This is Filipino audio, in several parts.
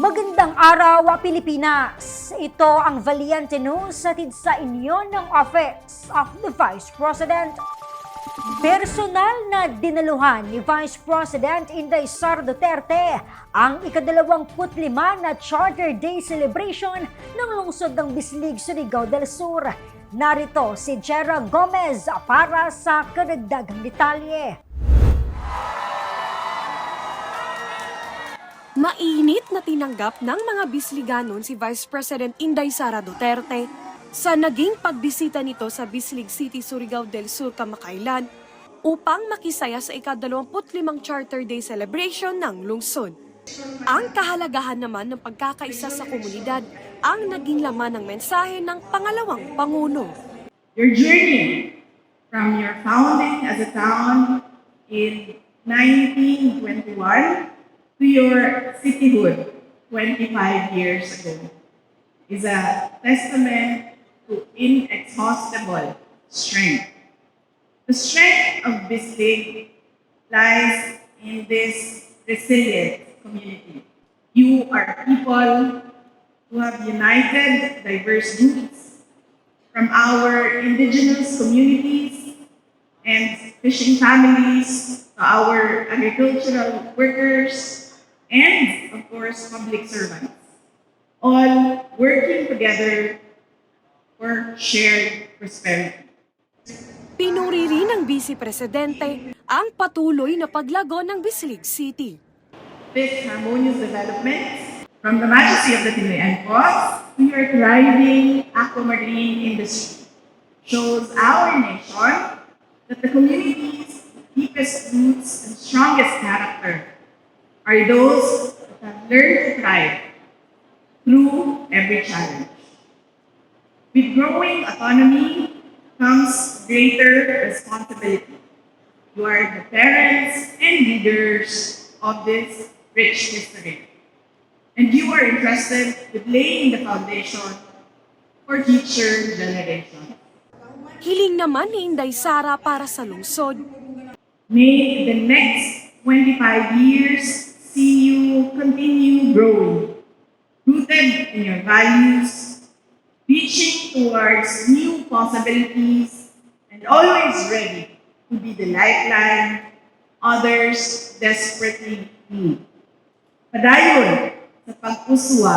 Magandang araw, Pilipinas! Ito ang Valiente News hatid sa inyo ng Office of the Vice President. Personal na dinaluhan ni Vice President Inday Sara Duterte ang ikadalawamput lima na Charter Day celebration ng lungsod ng Bislig, Surigao del Sur. Narito si Jera Gomez para sa karagdagang detalye. Mainit na tinanggap ng mga Bisliganon si Vice President Inday Sara Duterte sa naging pagbisita nito sa Bislig City, Surigao del Sur kamakailan upang makisaya sa ika-25 Charter Day celebration ng lungsod. Ang kahalagahan naman ng pagkakaisa sa komunidad ang naging laman ng mensahe ng pangalawang Panguno. your journey from your founding as a town in 1921 to your cityhood 25 years ago is a testament to inexhaustible strength. The strength of Bislig lies in this resilient community. You are people who have united diverse groups from our indigenous communities and fishing families to our agricultural workers and, of course, public servants, all working together for shared prosperity. Pinuri rin ng Vice Presidente ang patuloy na paglago ng Bislig City. This harmonious development from the majesty of the Pinoy cause, we are thriving aquamarine industry. Shows our nation that the community's deepest roots and strongest character are those that have learned to thrive through every challenge. With growing autonomy comes greater responsibility. You are the parents and leaders of this rich history. And you are entrusted with laying the foundation for future generations. Hiling naman ni Inday Sara para sa lungsod. May the next 25 years see you continue growing, rooted in your values, reaching towards new possibilities, and always ready to be the lifeline others desperately need. Padayon sa pag-uswa,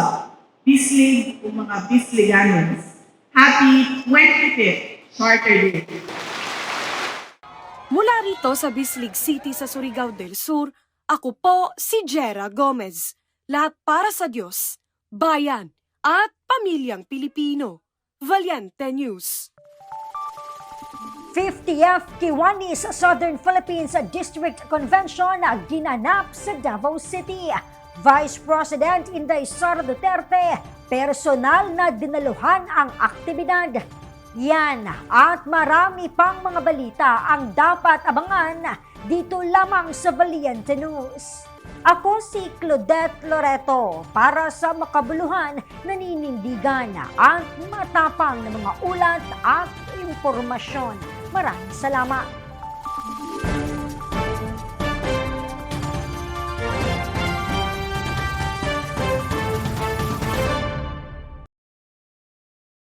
Bislig o mga Bisliganons. Happy 25th Charter Day! Mula rito sa Bislig City sa Surigao del Sur, ako po si Jera Gomez. Lahat para sa Diyos, bayan at pamilyang Pilipino. Valiente News. 50th Kiwanis Southern Philippines District Convention na ginanap sa Davao City. Vice President Inday Sara Duterte, personal na dinaluhan ang aktibidad. Yan at marami pang mga balita ang dapat abangan dito lamang sa Valiente News. Ako si Claudette Loreto para sa makabuluhan, naninindigan at matapang na mga ulat at impormasyon. Maraming salamat.